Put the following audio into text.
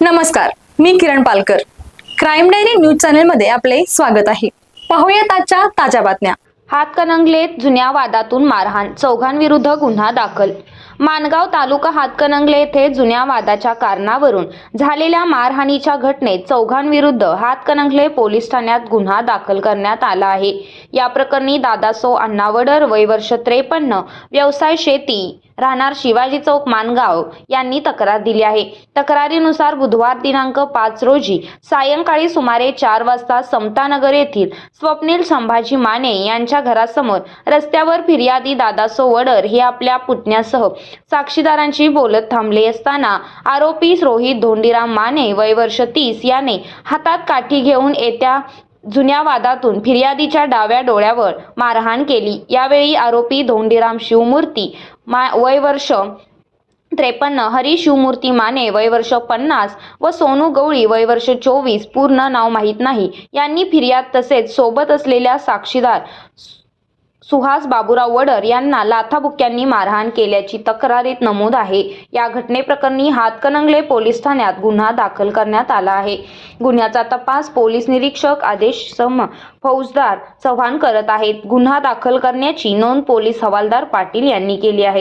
नमस्कार मी Kiran Palkar. Crime diary news चॅनलमध्ये आपले स्वागत आहे. पाहूयात आजच्या ताज्या बातम्या. हातकणंगलेत जुन्या वादातून मारहाण चौघांविरुद्ध गुन्हा दाखल. मानगाव तालुका हातकणंगले येथे जुन्या वादाच्या कारणावरून झालेल्या मारहाणीच्या घटनेत चौघांविरुद्ध हातकणंगले पोलीस ठाण्यात गुन्हा दाखल करण्यात आला आहे. या प्रकरणी दादासो अण्णावडर वय वर्ष त्रेपन्न व्यवसाय शेती राहणार शिवाजी चौक मानगाव यांनी तक्रार दिली आहे. तक्रारीनुसार बुधवार दिनांक पाच रोजी सायंकाळी सुमारे चार वाजता समतानगर येथील स्वप्नील संभाजी माने यांच्या घरासमोर रस्त्यावर फिर्यादी दादा वडर हे आपल्या पुतण्यासह साक्षीदारांशी बोलत थांबले असताना आरोपी रोहित धोंडीराम माने वय वर्ष तीस याने हातात काठी घेऊन येत्या जुन्या वादातून फिर्यादीच्या डाव्या डोळ्यावर मारहाण केली. यावेळी आरोपी धोंडीराम शिवमूर्ती मा वय वर्ष त्रेपन्न हरी शिवमूर्ती माने वय वर्ष पन्नास व सोनू गवळी वय वर्ष चोवीस पूर्ण नाव माहीत नाही. यांनी फिर्याद तसेच सोबत असलेल्या साक्षीदार सुहास बाबुराव वडर यांना लाथाबुक्यांनी मारहाण केल्याची तक्रारीत नमूद आहे. या घटनेप्रकरणी हातकणंगले पोलीस ठाण्यात गुन्हा दाखल करण्यात आला आहे. गुन्ह्याचा तपास पोलीस निरीक्षक आदेश सम फौजदार चव्हाण करत आहेत. गुन्हा दाखल करण्याची नोंद पोलीस हवालदार पाटील यांनी केली आहे.